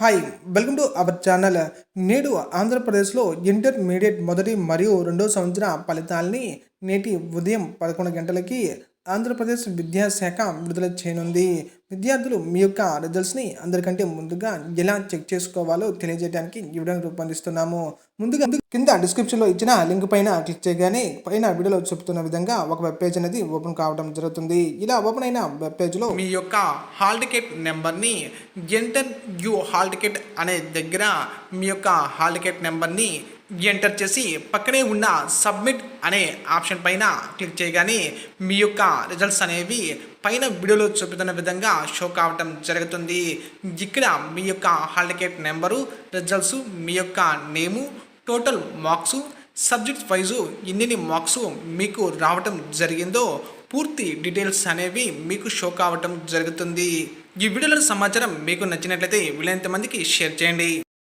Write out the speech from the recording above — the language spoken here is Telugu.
Hi welcome to our channel నేడు ఆంధ్రప్రదేశ్లో ఇంటర్మీడియట్ మొదటి మరియు రెండో సంవత్సర ఫలితాల్ని నేటి ఉదయం పదకొండు గంటలకి ఆంధ్రప్రదేశ్ విద్యాశాఖ విడుదల చేయనుంది. విద్యార్థులు మీ యొక్క రిజల్ట్స్ని అందరికంటే ముందుగా ఎలా చెక్ చేసుకోవాలో తెలియజేయడానికి ఈ వీడియోని రూపొందిస్తున్నాము. ముందుగా కింద డిస్క్రిప్షన్లో ఇచ్చిన లింక్ పైన క్లిక్ చేయగానే పైన వీడియోలో చెప్తున్న విధంగా ఒక వెబ్ పేజ్ అనేది ఓపెన్ కావడం జరుగుతుంది. ఇలా ఓపెన్ అయిన వెబ్ పేజ్లో మీ యొక్క హాల్ టికెట్ నెంబర్ని ఎంటర్ యూ హాల్ టికెట్ అనే దగ్గర మీ యొక్క హాల్ టికెట్ నెంబర్ని ఎంటర్ చేసి పక్కనే ఉన్న సబ్మిట్ అనే ఆప్షన్ పైన క్లిక్ చేయగానే మీ యొక్క రిజల్ట్స్ అనేవి పైన వీడియోలో చూపుతున్న విధంగా షో కావటం జరుగుతుంది. ఇక్కడ మీ యొక్క హాల్ టికెట్ నెంబరు రిజల్ట్స్ మీ యొక్క name total marks subject wise ఎన్ని మార్క్స్ మీకు రావటం జరిగిందో పూర్తి డీటెయిల్స్ అనేవి మీకు షో కావటం జరుగుతుంది. ఈ వీడియోలో సమాచారం మీకు నచ్చినట్లయితే వీలైనంత మందికి షేర్ చేయండి.